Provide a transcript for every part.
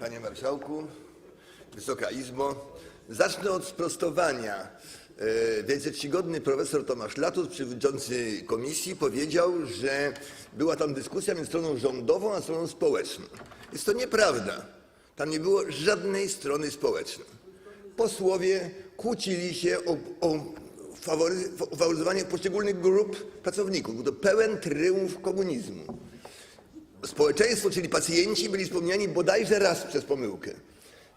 Panie Marszałku, Wysoka Izbo, zacznę od sprostowania. E, Wielce czcigodny profesor Tomasz Latus, przewodniczący komisji, powiedział, że była tam dyskusja między stroną rządową a stroną społeczną. Jest to nieprawda. Tam nie było żadnej strony społecznej. Posłowie kłócili się o, o fawory- o faworyzowanie poszczególnych grup pracowników. Był to pełen tryumf komunizmu. Społeczeństwo, czyli pacjenci, byli wspomniani bodajże raz przez pomyłkę.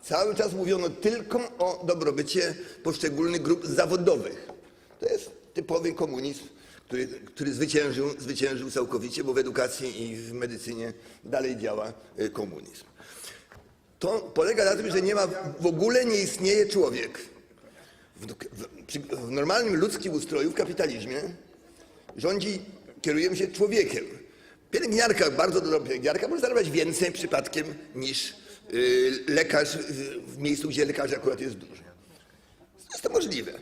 Cały czas mówiono tylko o dobrobycie poszczególnych grup zawodowych. To jest typowy komunizm, który, który zwyciężył, zwyciężył całkowicie, bo w edukacji i w medycynie dalej działa y, komunizm. To polega na tym, że nie ma, w ogóle nie istnieje człowiek. W, w, w normalnym ludzkim ustroju, w kapitalizmie, rządzi, kierujemy się człowiekiem. Pielęgniarka, bardzo dobra pielęgniarka może zarabiać więcej przypadkiem niż y, lekarz w, miejscu, gdzie lekarzy akurat jest dużo. Jest to możliwe.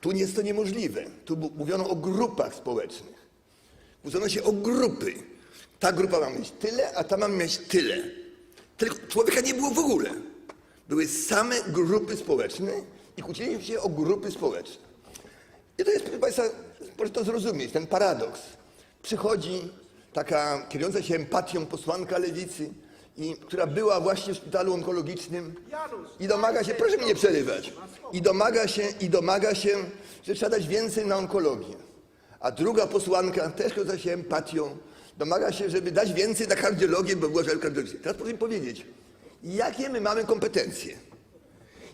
Tu nie jest to niemożliwe. Tu mówiono o grupach społecznych. Mówiono się o grupy. Ta grupa ma mieć tyle, a ta ma mieć tyle. Tylko człowieka nie było w ogóle. Były same grupy społeczne i kłóciliśmy się o grupy społeczne. I to jest, proszę Państwa, proszę to zrozumieć, ten paradoks. Przychodzi taka kierująca się empatią posłanka lewicy, i, która była właśnie w szpitalu onkologicznym i domaga się, proszę mi nie przerywać, i domaga się, i domaga się, że trzeba dać więcej na onkologię. A druga posłanka, też kierująca się empatią, domaga się, żeby dać więcej na kardiologię, bo była żal kardiologiczna. Teraz proszę mi powiedzieć, jakie my mamy kompetencje?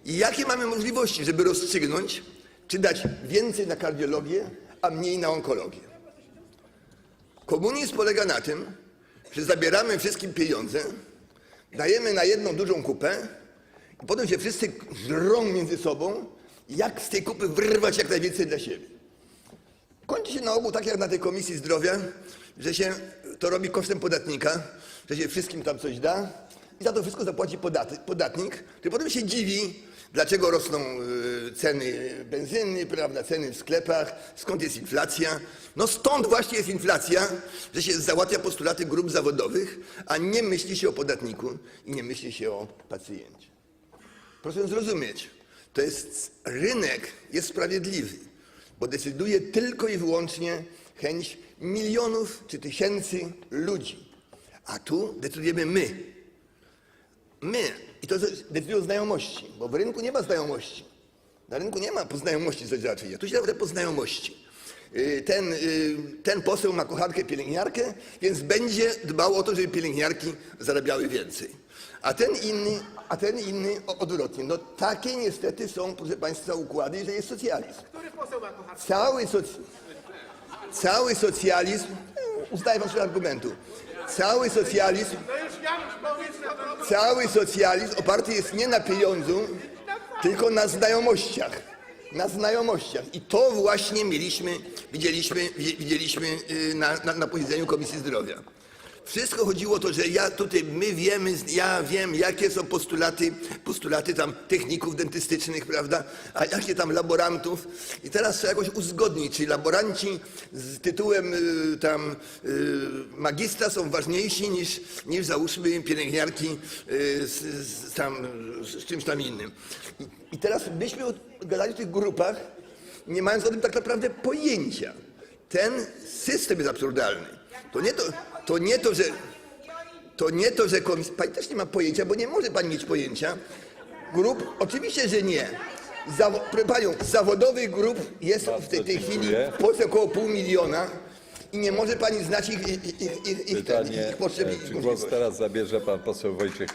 I jakie mamy możliwości, żeby rozstrzygnąć, czy dać więcej na kardiologię, a mniej na onkologię? Komunizm polega na tym, że zabieramy wszystkim pieniądze, dajemy na jedną dużą kupę i potem się wszyscy żrą między sobą, jak z tej kupy wyrwać jak najwięcej dla siebie. Kończy się na ogół tak jak na tej Komisji Zdrowia, że się to robi kosztem podatnika, że się wszystkim tam coś da i za to wszystko zapłaci podatnik, który potem się dziwi, dlaczego rosną y, ceny benzyny, prawda, ceny w sklepach, skąd jest inflacja. No stąd właśnie jest inflacja, że się załatwia postulaty grup zawodowych, a nie myśli się o podatniku i nie myśli się o pacjencie. Proszę zrozumieć, to jest rynek jest sprawiedliwy, bo decyduje tylko i wyłącznie chęć milionów czy tysięcy ludzi. A tu decydujemy my. My. I to decydują znajomości, bo w rynku nie ma znajomości. Na rynku nie ma poznajomości coś raczej. Tu się naprawdę poznajomości. Y, Ten, y, ten poseł ma kochankę pielęgniarkę, więc będzie dbał o to, żeby pielęgniarki zarabiały więcej. A ten inny, a ten inny odwrotnie. No takie niestety są, proszę Państwa, układy, że jest socjalizm. Który poseł ma kochankę? Cały, soc... Cały socjalizm, uznaję Wasz argumentu, cały socjalizm, cały socjalizm oparty jest nie na pieniądzu, tylko na znajomościach. Na znajomościach. I to właśnie mieliśmy, widzieliśmy, wi- widzieliśmy y, na, na, na posiedzeniu Komisji Zdrowia. Wszystko chodziło o to, że ja tutaj, my wiemy, ja wiem, jakie są postulaty, postulaty tam techników dentystycznych, prawda, a jakie tam laborantów. I teraz trzeba jakoś uzgodnić, czy laboranci z tytułem y, tam y, magistra są ważniejsi niż, niż załóżmy pielęgniarki y, z, z, tam, z czymś tam innym. I, I teraz myśmy gadali o tych grupach, nie mając o tym tak naprawdę pojęcia. Ten system jest absurdalny. To nie to, to, nie to że to nie to, że komisja. Pani też nie ma pojęcia, bo nie może pani mieć pojęcia. Grup, oczywiście, że nie. Zawo, proszę panią, zawodowych grup jest w tej, tej chwili w Polsce około pół miliona i nie może pani znać ich, ich, ich, ich, ich, ich, ich ich teraz zabierze pan poseł Wojciech